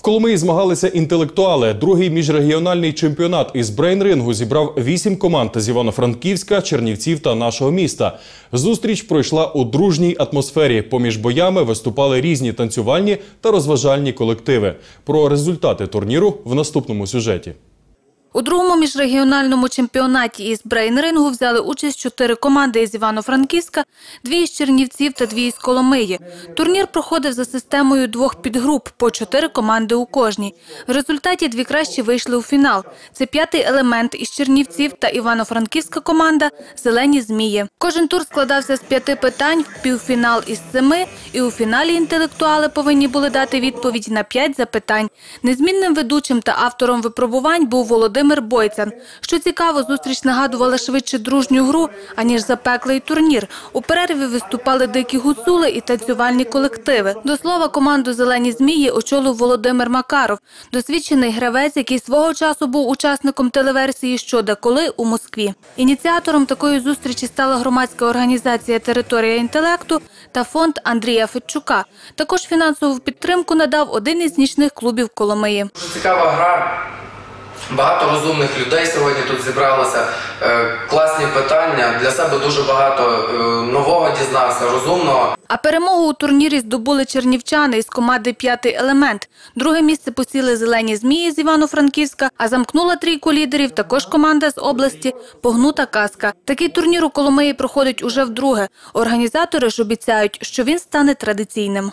В Коломиї змагалися інтелектуали. Другий міжрегіональний чемпіонат із брейн-рингу зібрав вісім команд з Івано-Франківська, Чернівців та нашого міста. Зустріч пройшла у дружній атмосфері. Поміж боями виступали різні танцювальні та розважальні колективи. Про результати турніру в наступному сюжеті. У другому міжрегіональному чемпіонаті із брейн-рингу взяли участь чотири команди із Івано-Франківська, дві із Чернівців та дві із Коломиї. Турнір проходив за системою двох підгруп, по чотири команди у кожній. В результаті дві кращі вийшли у фінал. Це п'ятий елемент із Чернівців та Івано-Франківська команда «Зелені змії». Кожен тур складався з п'яти питань, півфінал із семи, і у фіналі інтелектуали повинні були дати відповідь на п'ять запитань. Незмінним ведучим та автором випробувань був Володимир Бойцян. Що цікаво, зустріч нагадувала швидше дружню гру, аніж запеклий турнір. У перерві виступали дикі гуцули і танцювальні колективи. До слова, команду «Зелені змії» очолив Володимир Макаров, досвідчений гравець, який свого часу був учасником телеверсії «Що де коли» у Москві. Ініціатором такої зустрічі стала громадська організація «Територія інтелекту» та фонд Андрія Федчука. Також фінансову підтримку надав один із нічних клубів Коломиї. Цікава гра. Багато розумних людей сьогодні тут зібралося. Е, Класні питання. Для себе дуже багато е, нового дізнався, розумного. А перемогу у турнірі здобули чернівчани із команди «П'ятий елемент». Друге місце посіли «Зелені змії» з Івано-Франківська, а замкнула трійку лідерів також команда з області «Погнута казка». Такий турнір у Коломиї проходить уже вдруге. Організатори ж обіцяють, що він стане традиційним.